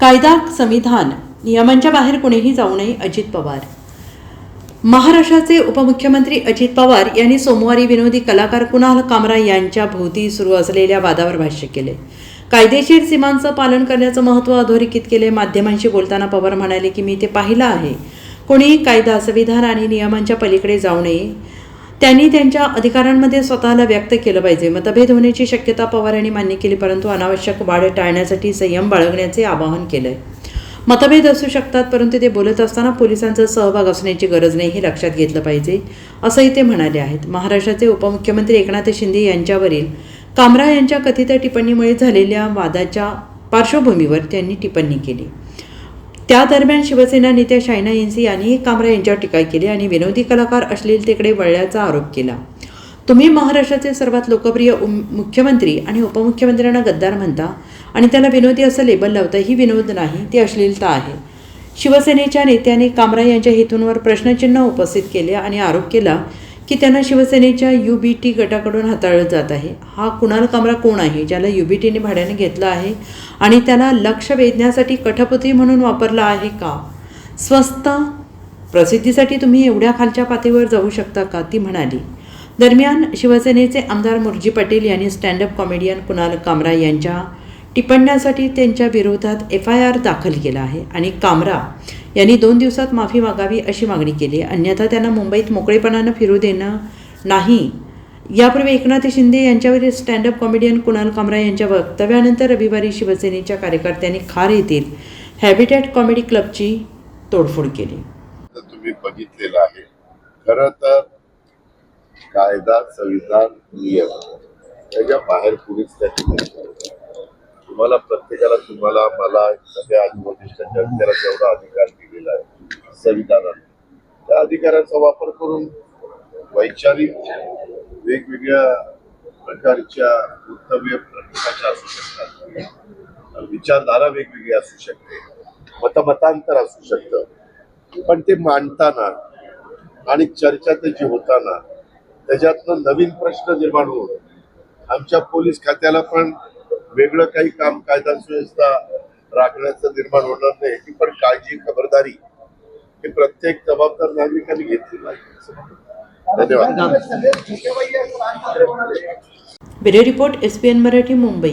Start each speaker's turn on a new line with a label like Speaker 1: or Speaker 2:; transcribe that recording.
Speaker 1: कायदा संविधान नियमांच्या बाहेर कुणीही जाऊ नये अजित पवार. महाराष्ट्राचे उपमुख्यमंत्री अजित पवार यांनी सोमवारी विनोदी कलाकार कुणाल कामरा यांच्या भोवती सुरू असलेल्या वादावर भाष्य केले. कायदेशीर सीमांचं पालन करण्याचं महत्त्व अधोरेखित केले. माध्यमांशी बोलताना पवार म्हणाले की मी ते पाहिलं आहे. कोणीही कायदा संविधान आणि नियमांच्या पलीकडे जाऊ नये. त्यांनी त्यांच्या अधिकारांमध्ये स्वतःला व्यक्त केलं पाहिजे. मतभेद होण्याची शक्यता पवार यांनी मान्य केली परंतु अनावश्यक वाढ टाळण्यासाठी संयम बाळगण्याचे आवाहन केलंय. मतभेद असू शकतात परंतु ते बोलत असताना पोलिसांचा सहभाग असण्याची गरज नाही हे लक्षात घेतलं पाहिजे असंही ते म्हणाले आहेत. महाराष्ट्राचे उपमुख्यमंत्री एकनाथ शिंदे यांच्यावरील कामरा यांच्या कथित टिप्पणीमुळे झालेल्या वादाच्या पार्श्वभूमीवर त्यांनी टिप्पणी केली. त्या दरम्यान शिवसेना नेत्या शायना येन्सी यांनीही कामरा यांच्यावर टीका केली आणि विनोदी कलाकार अश्लीलतेकडे वळल्याचा आरोप केला. तुम्ही महाराष्ट्राचे सर्वात लोकप्रिय मुख्यमंत्री आणि उपमुख्यमंत्र्यांना गद्दार म्हणता आणि त्याला विनोदी असं लेबल लावता ही विनोद नाही ती अश्लीलता आहे. शिवसेनेच्या नेत्याने कामरा यांच्या हेतूंवर प्रश्नचिन्ह उपस्थित केले आणि आरोप केला की त्यांना शिवसेनेच्या यू बी टी गटाकडून हाताळलं जात आहे. हा कुणाल कामरा कोण आहे? ज्याला यू बी टीने भाड्याने घेतलं आहे आणि त्याला लक्ष वेधण्यासाठी कठपुतळी म्हणून वापरला आहे का? स्वस्त प्रसिद्धीसाठी तुम्ही एवढ्या खालच्या पातळीवर जाऊ शकता का? ती म्हणाली. दरम्यान शिवसेनेचे आमदार मुरजी पाटील यांनी स्टँडअप कॉमेडियन कुणाल कामरा यांच्या टिप्पण्यासाठी त्यांच्या विरोधात एफ आय आर दाखल केला आहे. आणि कामरा यांनी दोन दिवसात माफी मागावी अशी मागणी केली. अन्यथा त्यांना मुंबईत मोकळेपणानं फिरू देणं नाही. यापूर्वी एकनाथ शिंदे यांच्यावरील stand up comedian Kunal Kamra यांच्या वक्तव्यानंतर रविवारी शिवसेनेच्या कार्यकर्त्यांनी खार येथील हॅबिटॅट कॉमेडी क्लबची तोडफोड केली.
Speaker 2: तुम्ही बघितलेलं आहे. खरं तर कायदा संविधान नियम त्याच्या बाहेर कुणीच त्याची तुम्हाला प्रत्येकाला तुम्हाला मला सगळ्या वरिष्ठ जनतेला जेवढा अधिकार दिलेला आहे संविधानात त्या अधिकाराचा वापर करून वैचारिक वेगवेगळ्या प्रकारच्या वक्तव्य प्रत्येकाच्या असू शकतात. विचारधारा वेगवेगळी असू शकते मतमतांतर असू शकतं. पण ते मांडताना आणि चर्चा त्याची होताना त्याच्यातनं नवीन प्रश्न निर्माण होऊन आमच्या पोलीस खात्याला पण वेगळं काही काम कायदा सुव्यवस्था राखण्याचं निर्माण होणार नाही ती पण काळजी खबरदारी हे प्रत्येक जबाबदार नागरिकांनी घेतली पाहिजे धन्यवाद.
Speaker 1: Bureau report S P N Marathi Mumbai.